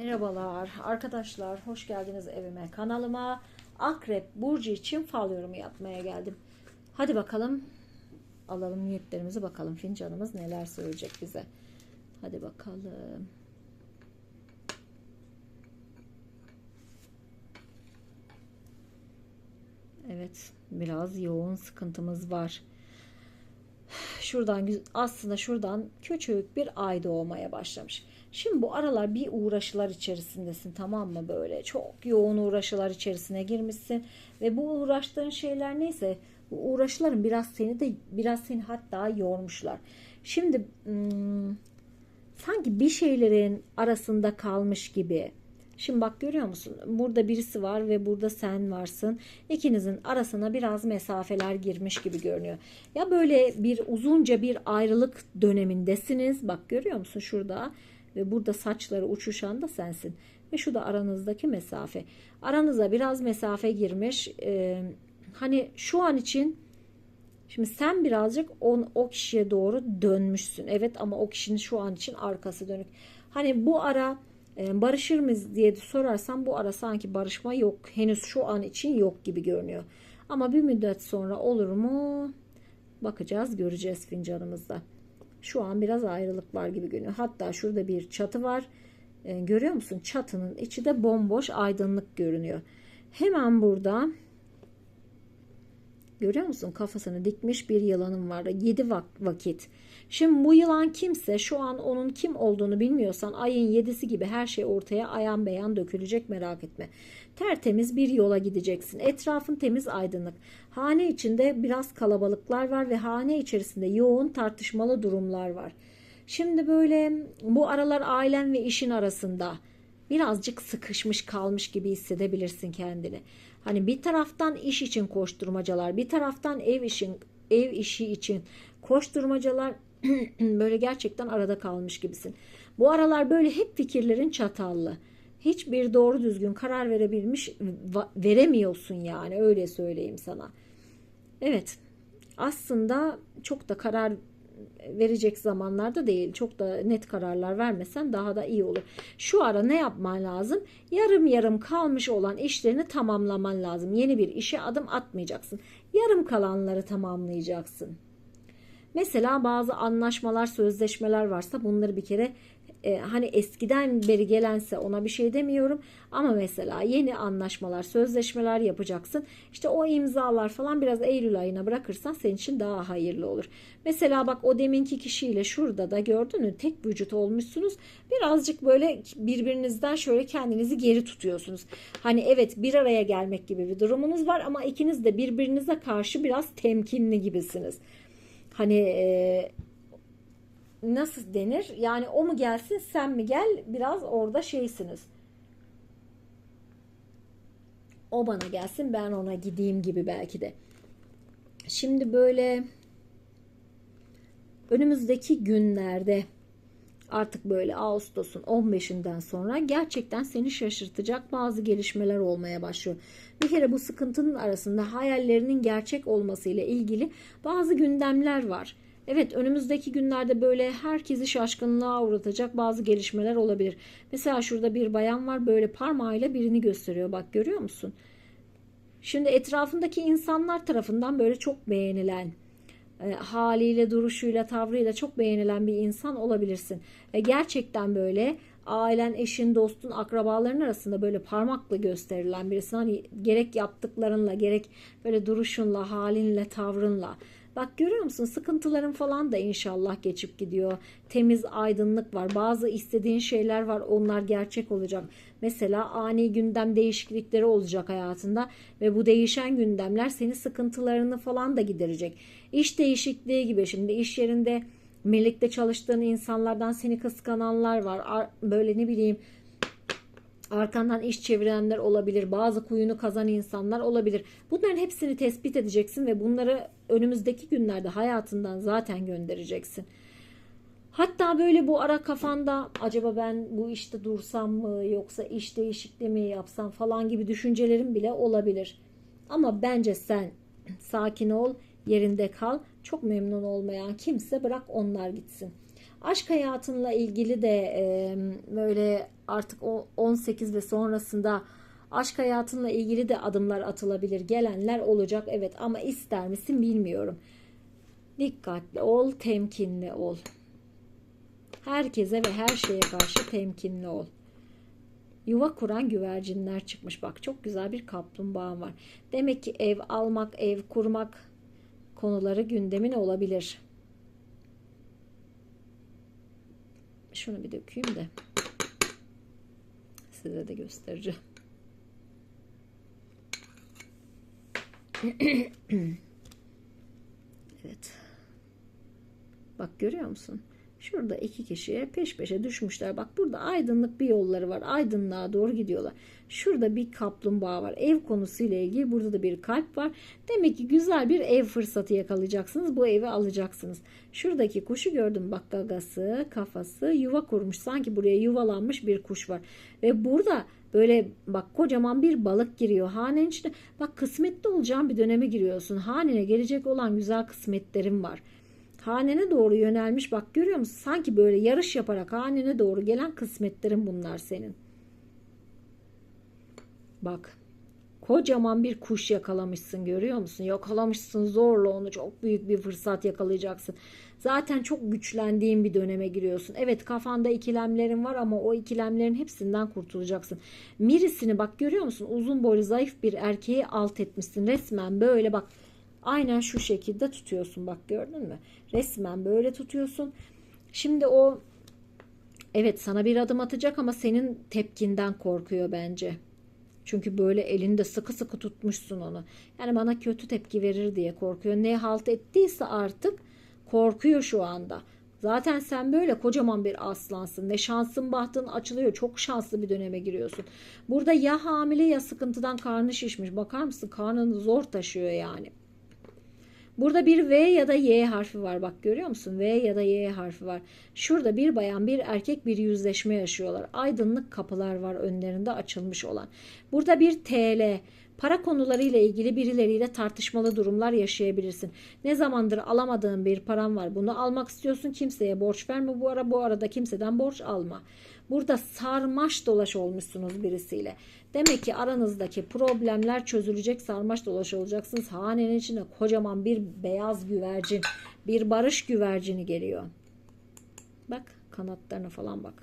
Merhabalar arkadaşlar, hoş geldiniz evime, kanalıma. Akrep Burcu için fal yorumu yapmaya geldim. Hadi bakalım, alalım niyetlerimizi bakalım. Fincanımız neler söyleyecek bize. Hadi bakalım. Evet, biraz yoğun sıkıntımız var. Şuradan aslında şuradan küçük bir ay doğmaya başlamış. Şimdi bu aralar bir uğraşılar içerisindesin tamam mı böyle çok yoğun uğraşılar içerisine girmişsin ve bu uğraştığın şeyler neyse bu uğraşıların biraz seni de biraz seni hatta yormuşlar. Şimdi hmm, sanki bir şeylerin arasında kalmış gibi. Şimdi bak görüyor musun? Burada birisi var ve burada sen varsın. İkinizin arasına biraz mesafeler girmiş gibi görünüyor. Ya böyle bir uzunca bir ayrılık dönemindesiniz. Bak görüyor musun şurada? Ve burada saçları uçuşan da sensin. Ve şu da aranızdaki mesafe. Aranıza biraz mesafe girmiş. Ee, hani şu an için Şimdi sen birazcık on, o kişiye doğru dönmüşsün. Evet ama o kişinin şu an için arkası dönük. Hani bu ara barışır mıyız diye sorarsan bu ara sanki barışma yok. Henüz şu an için yok gibi görünüyor. Ama bir müddet sonra olur mu? Bakacağız, göreceğiz fincanımızda. Şu an biraz ayrılık var gibi görünüyor. Hatta şurada bir çatı var. E, görüyor musun? Çatının içi de bomboş, aydınlık görünüyor. Hemen burada Görüyor musun? Kafasını dikmiş bir yılanın var. 7 vakit. Şimdi bu yılan kimse şu an onun kim olduğunu bilmiyorsan ayın yedisi gibi her şey ortaya ayan beyan dökülecek merak etme. Tertemiz bir yola gideceksin. Etrafın temiz aydınlık. Hane içinde biraz kalabalıklar var ve hane içerisinde yoğun tartışmalı durumlar var. Şimdi böyle bu aralar ailen ve işin arasında birazcık sıkışmış kalmış gibi hissedebilirsin kendini. Hani bir taraftan iş için koşturmacalar, bir taraftan ev işin ev işi için koşturmacalar böyle gerçekten arada kalmış gibisin. Bu aralar böyle hep fikirlerin çatallı. Hiçbir doğru düzgün karar verebilmiş veremiyorsun yani öyle söyleyeyim sana. Evet. Aslında çok da karar verecek zamanlarda değil. Çok da net kararlar vermesen daha da iyi olur. Şu ara ne yapman lazım? Yarım yarım kalmış olan işlerini tamamlaman lazım. Yeni bir işe adım atmayacaksın. Yarım kalanları tamamlayacaksın. Mesela bazı anlaşmalar, sözleşmeler varsa bunları bir kere e, hani eskiden beri gelense ona bir şey demiyorum ama mesela yeni anlaşmalar, sözleşmeler yapacaksın. İşte o imzalar falan biraz Eylül ayına bırakırsan senin için daha hayırlı olur. Mesela bak o deminki kişiyle şurada da gördün mü tek vücut olmuşsunuz. Birazcık böyle birbirinizden şöyle kendinizi geri tutuyorsunuz. Hani evet bir araya gelmek gibi bir durumunuz var ama ikiniz de birbirinize karşı biraz temkinli gibisiniz. Hani e, nasıl denir? Yani o mu gelsin sen mi gel biraz orada şeysiniz. O bana gelsin ben ona gideyim gibi belki de. Şimdi böyle önümüzdeki günlerde artık böyle Ağustos'un 15'inden sonra gerçekten seni şaşırtacak bazı gelişmeler olmaya başlıyor. Bir kere bu sıkıntının arasında hayallerinin gerçek olması ile ilgili bazı gündemler var. Evet önümüzdeki günlerde böyle herkesi şaşkınlığa uğratacak bazı gelişmeler olabilir. Mesela şurada bir bayan var böyle parmağıyla birini gösteriyor bak görüyor musun? Şimdi etrafındaki insanlar tarafından böyle çok beğenilen e, haliyle, duruşuyla, tavrıyla çok beğenilen bir insan olabilirsin. Ve gerçekten böyle ailen, eşin, dostun, akrabaların arasında böyle parmakla gösterilen birisi. Hani gerek yaptıklarınla, gerek böyle duruşunla, halinle, tavrınla. Bak görüyor musun sıkıntıların falan da inşallah geçip gidiyor. Temiz aydınlık var. Bazı istediğin şeyler var. Onlar gerçek olacak. Mesela ani gündem değişiklikleri olacak hayatında ve bu değişen gündemler senin sıkıntılarını falan da giderecek. İş değişikliği gibi şimdi iş yerinde birlikte çalıştığın insanlardan seni kıskananlar var. Böyle ne bileyim arkandan iş çevirenler olabilir, bazı kuyunu kazan insanlar olabilir. Bunların hepsini tespit edeceksin ve bunları önümüzdeki günlerde hayatından zaten göndereceksin. Hatta böyle bu ara kafanda acaba ben bu işte dursam mı yoksa iş değişikliği mi yapsam falan gibi düşüncelerin bile olabilir. Ama bence sen sakin ol, yerinde kal. Çok memnun olmayan kimse bırak onlar gitsin. Aşk hayatınla ilgili de e, böyle artık o 18 ve sonrasında aşk hayatınla ilgili de adımlar atılabilir. Gelenler olacak evet ama ister misin bilmiyorum. Dikkatli ol, temkinli ol. Herkese ve her şeye karşı temkinli ol. Yuva kuran güvercinler çıkmış. Bak çok güzel bir kaplumbağa var. Demek ki ev almak, ev kurmak konuları gündemin olabilir. Şunu bir dökeyim de size de göstereceğim. evet. Bak görüyor musun? Şurada iki kişiye peş peşe düşmüşler. Bak burada aydınlık bir yolları var. Aydınlığa doğru gidiyorlar. Şurada bir kaplumbağa var. Ev konusuyla ilgili burada da bir kalp var. Demek ki güzel bir ev fırsatı yakalayacaksınız. Bu evi alacaksınız. Şuradaki kuşu gördüm. Bak gagası, kafası yuva kurmuş. Sanki buraya yuvalanmış bir kuş var. Ve burada böyle bak kocaman bir balık giriyor. Hanenin içine bak kısmetli olacağın bir döneme giriyorsun. Hanene gelecek olan güzel kısmetlerim var hanene doğru yönelmiş bak görüyor musun? Sanki böyle yarış yaparak hanene doğru gelen kısmetlerin bunlar senin. Bak kocaman bir kuş yakalamışsın görüyor musun? Yakalamışsın zorla onu çok büyük bir fırsat yakalayacaksın. Zaten çok güçlendiğin bir döneme giriyorsun. Evet kafanda ikilemlerin var ama o ikilemlerin hepsinden kurtulacaksın. Mirisini bak görüyor musun? Uzun boylu zayıf bir erkeği alt etmişsin. Resmen böyle bak Aynen şu şekilde tutuyorsun bak gördün mü? Resmen böyle tutuyorsun. Şimdi o evet sana bir adım atacak ama senin tepkinden korkuyor bence. Çünkü böyle elinde sıkı sıkı tutmuşsun onu. Yani bana kötü tepki verir diye korkuyor. Ne halt ettiyse artık korkuyor şu anda. Zaten sen böyle kocaman bir aslansın ve şansın bahtın açılıyor. Çok şanslı bir döneme giriyorsun. Burada ya hamile ya sıkıntıdan karnı şişmiş. Bakar mısın karnını zor taşıyor yani. Burada bir V ya da Y harfi var. Bak görüyor musun? V ya da Y harfi var. Şurada bir bayan bir erkek bir yüzleşme yaşıyorlar. Aydınlık kapılar var önlerinde açılmış olan. Burada bir TL Para konularıyla ilgili birileriyle tartışmalı durumlar yaşayabilirsin. Ne zamandır alamadığın bir param var. Bunu almak istiyorsun. Kimseye borç verme bu ara. Bu arada kimseden borç alma. Burada sarmaş dolaş olmuşsunuz birisiyle. Demek ki aranızdaki problemler çözülecek sarmaş dolaş olacaksınız. Hanenin içinde kocaman bir beyaz güvercin, bir barış güvercini geliyor. Bak kanatlarına falan bak.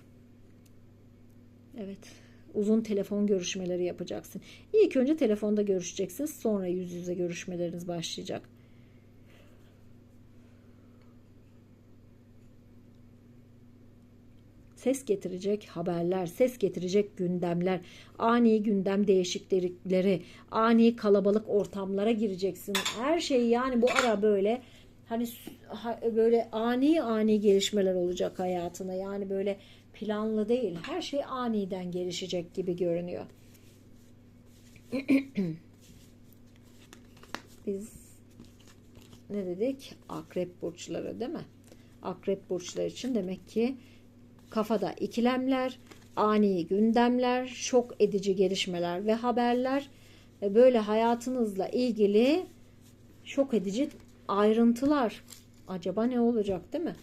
Evet. Uzun telefon görüşmeleri yapacaksın. İlk önce telefonda görüşeceksiniz. Sonra yüz yüze görüşmeleriniz başlayacak. ses getirecek haberler, ses getirecek gündemler, ani gündem değişiklikleri, ani kalabalık ortamlara gireceksin. Her şey yani bu ara böyle hani böyle ani ani gelişmeler olacak hayatına. Yani böyle planlı değil. Her şey aniden gelişecek gibi görünüyor. Biz ne dedik? Akrep burçları değil mi? Akrep burçları için demek ki kafada ikilemler, ani gündemler, şok edici gelişmeler ve haberler ve böyle hayatınızla ilgili şok edici ayrıntılar. Acaba ne olacak değil mi?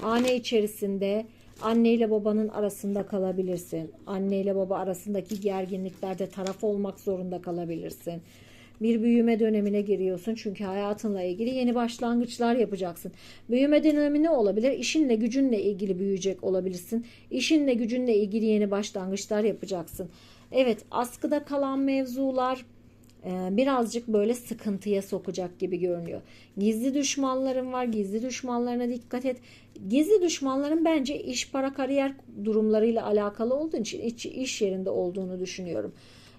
Hane içerisinde anne ile babanın arasında kalabilirsin. Anne ile baba arasındaki gerginliklerde taraf olmak zorunda kalabilirsin bir büyüme dönemine giriyorsun. Çünkü hayatınla ilgili yeni başlangıçlar yapacaksın. Büyüme dönemi ne olabilir? İşinle gücünle ilgili büyüyecek olabilirsin. İşinle gücünle ilgili yeni başlangıçlar yapacaksın. Evet askıda kalan mevzular birazcık böyle sıkıntıya sokacak gibi görünüyor. Gizli düşmanların var. Gizli düşmanlarına dikkat et. Gizli düşmanların bence iş para kariyer durumlarıyla alakalı olduğu için iş, iş yerinde olduğunu düşünüyorum.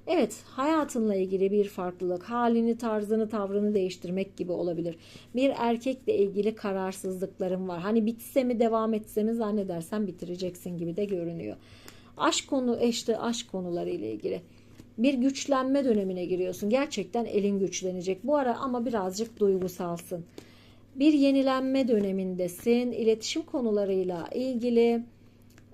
Evet, hayatınla ilgili bir farklılık, halini, tarzını, tavrını değiştirmek gibi olabilir. Bir erkekle ilgili kararsızlıkların var. Hani bitse mi, devam etse mi zannedersen bitireceksin gibi de görünüyor. Aşk konu, işte aşk konuları ile ilgili bir güçlenme dönemine giriyorsun. Gerçekten elin güçlenecek. Bu ara ama birazcık duygusalsın. Bir yenilenme dönemindesin. İletişim konularıyla ilgili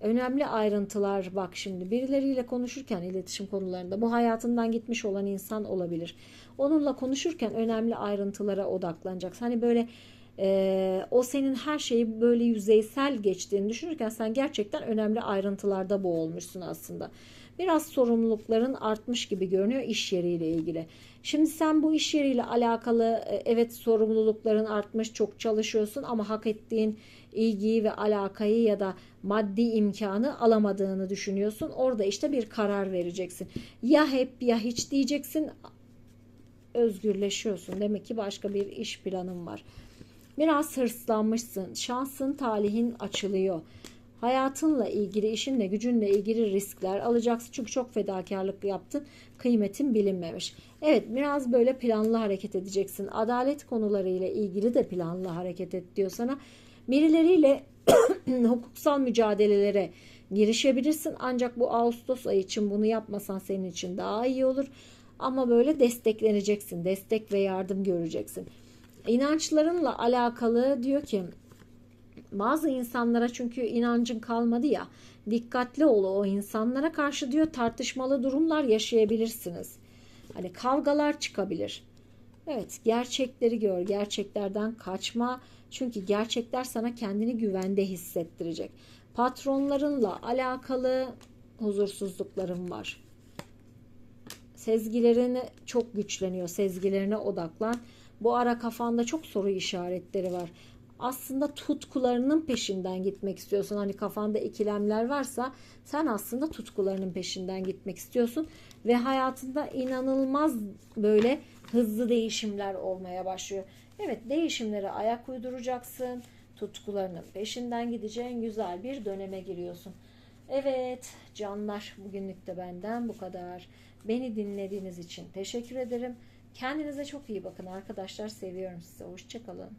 önemli ayrıntılar bak şimdi birileriyle konuşurken iletişim konularında bu hayatından gitmiş olan insan olabilir. Onunla konuşurken önemli ayrıntılara odaklanacaksın. Hani böyle Ee, o senin her şeyi böyle yüzeysel geçtiğini düşünürken sen gerçekten önemli ayrıntılarda boğulmuşsun aslında. Biraz sorumlulukların artmış gibi görünüyor iş yeriyle ilgili. Şimdi sen bu iş yeriyle alakalı e, evet sorumlulukların artmış, çok çalışıyorsun ama hak ettiğin ilgiyi ve alakayı ya da maddi imkanı alamadığını düşünüyorsun. Orada işte bir karar vereceksin. Ya hep ya hiç diyeceksin. Özgürleşiyorsun. Demek ki başka bir iş planın var. Biraz hırslanmışsın. Şansın, talihin açılıyor. Hayatınla ilgili, işinle, gücünle ilgili riskler alacaksın. Çünkü çok fedakarlık yaptın. Kıymetin bilinmemiş. Evet biraz böyle planlı hareket edeceksin. Adalet konularıyla ilgili de planlı hareket et diyor sana. Birileriyle hukuksal mücadelelere girişebilirsin. Ancak bu Ağustos ayı için bunu yapmasan senin için daha iyi olur. Ama böyle destekleneceksin. Destek ve yardım göreceksin. İnançlarınla alakalı diyor ki bazı insanlara çünkü inancın kalmadı ya dikkatli ol o insanlara karşı diyor tartışmalı durumlar yaşayabilirsiniz. Hani kavgalar çıkabilir. Evet gerçekleri gör gerçeklerden kaçma çünkü gerçekler sana kendini güvende hissettirecek. Patronlarınla alakalı huzursuzlukların var. Sezgilerini çok güçleniyor. Sezgilerine odaklan. Bu ara kafanda çok soru işaretleri var. Aslında tutkularının peşinden gitmek istiyorsun. Hani kafanda ikilemler varsa sen aslında tutkularının peşinden gitmek istiyorsun ve hayatında inanılmaz böyle hızlı değişimler olmaya başlıyor. Evet değişimlere ayak uyduracaksın. Tutkularının peşinden gideceğin güzel bir döneme giriyorsun. Evet canlar bugünlük de benden bu kadar. Beni dinlediğiniz için teşekkür ederim. Kendinize çok iyi bakın arkadaşlar. Seviyorum sizi. Hoşçakalın.